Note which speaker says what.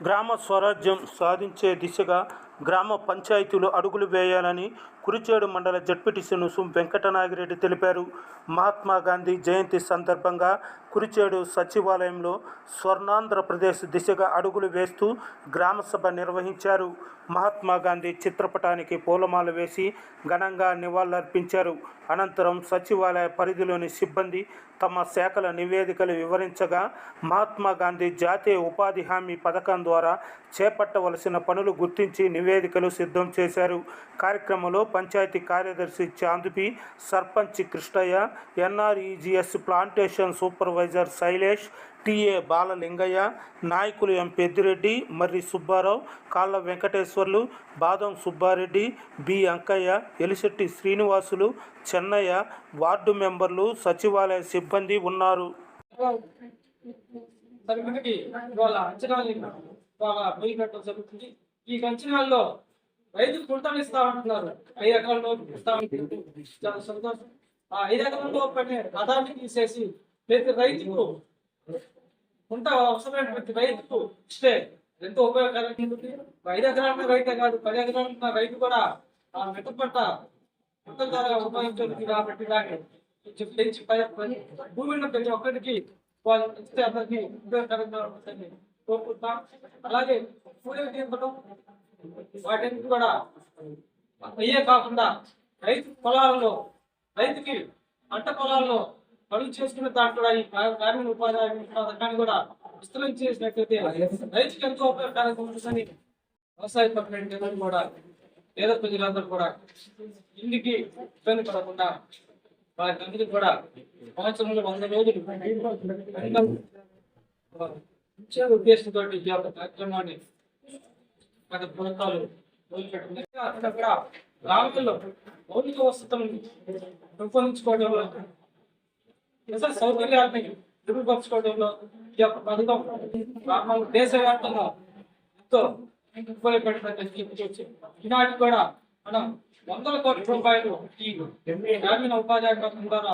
Speaker 1: గ్రామ స్వరాజ్యం సాధించే దిశగా గ్రామ పంచాయతీలు అడుగులు వేయాలని కురిచేడు మండల జడ్పీటీసీ నుసుం వెంకటనాగిరెడ్డి తెలిపారు. మహాత్మా గాంధీ జయంతి సందర్భంగా కురిచేడు సచివాలయంలో స్వర్ణాంధ్రప్రదేశ్ దిశగా అడుగులు వేస్తూ గ్రామసభ నిర్వహించారు. మహాత్మా గాంధీ చిత్రపటానికి పూలమాల వేసి ఘనంగా నివాళులర్పించారు. అనంతరం సచివాలయ పరిధిలోని సిబ్బంది తమ శాఖల నివేదికలు వివరించగా మహాత్మా గాంధీ జాతీయ ఉపాధి హామీ పథకం ద్వారా చేపట్టవలసిన పనులు గుర్తించి నివేదికలు సిద్ధం చేశారు. కార్యక్రమంలో పంచాయతీ కార్యదర్శి చాందుపి sarpanch Krishnaiah NREGS plantation supervisor Shailesh TA Balalingaiah నాయకులు M Peddireddy Marri Subbarao Kalla Venkateswarlu Badam Subbareddy B Ankaiah Elisetti Srinivasulu Chennaiah ward మెంబర్లు సచివాలయ సిబ్బంది ఉన్నారు.
Speaker 2: వాళ్ళ అంచనాలు పోయినట్టు జరుగుతుంది. ఈ కంచినాల్లో రైతులు గుంటలు ఇస్తా ఉంటున్నారు ఐదు ఎకరాల్లో ఇస్తా చాలా సంతోషం. ఆ ఐదు ఎకరాల్లో పడిన రథాన్ని తీసేసి ప్రతి రైతుకు కుంట అవసరమైనటువంటి రైతుకు ఇస్తే ఎంతో ఉపయోగకరంగా ఉంటుంది. ఐదు ఎకరాల రైతే కాదు పది ఎకరాల ఉన్న రైతు కూడా ఆ మెట్టుపట్ట పంట పంట ద్వారా ఉపయోగించుతుంది కాబట్టి దాన్ని పెంచి పై- ప్రతి ఒక్కరికి వాళ్ళు ఇస్తే అందరికి ఉపయోగకరంగా ఉంటుంది. కోరుకుంటాం అలాగే కూలీలు తీర్పడం వాటిని కూడా అయ్యే కాకుండా రైతు పొలాలలో రైతుకి పంట పొలాల్లో పనులు చేసుకున్న దాంట్లో ఈ గ్రామీణ ఉపాధి పథకాన్ని కూడా విస్తృతం చేసినట్లయితే రైతుకి ఎంతో ఉపయోగకరంగా ఉంటుందని వ్యవసాయ పక్కన కూడా పేద ప్రజలందరూ కూడా ఇంటికి ఇబ్బంది పడకుండా వారికి కూడా సంవత్సరంలో వంద రోజులు ఇచ్చే ఉద్దేశంతో ఈ యొక్క కార్యక్రమాన్ని గత ప్రభుత్వాలు మొదలుపెట్టింది అక్కడ కూడా గ్రామాల్లో మౌలిక వసతులను రూపొందించుకోవడంలో ఇతర సౌకర్యాలని మెరుగుపరచుకోవడంలో ఈ యొక్క పథకం గ్రామాలు దేశవ్యాప్తంగా ఎంతో ఉపయోగపడుతుందని ఈనాటికి కూడా మనం వందల కోట్ల రూపాయలు ఈ గ్రామీణ ఉపాధి పథకం ద్వారా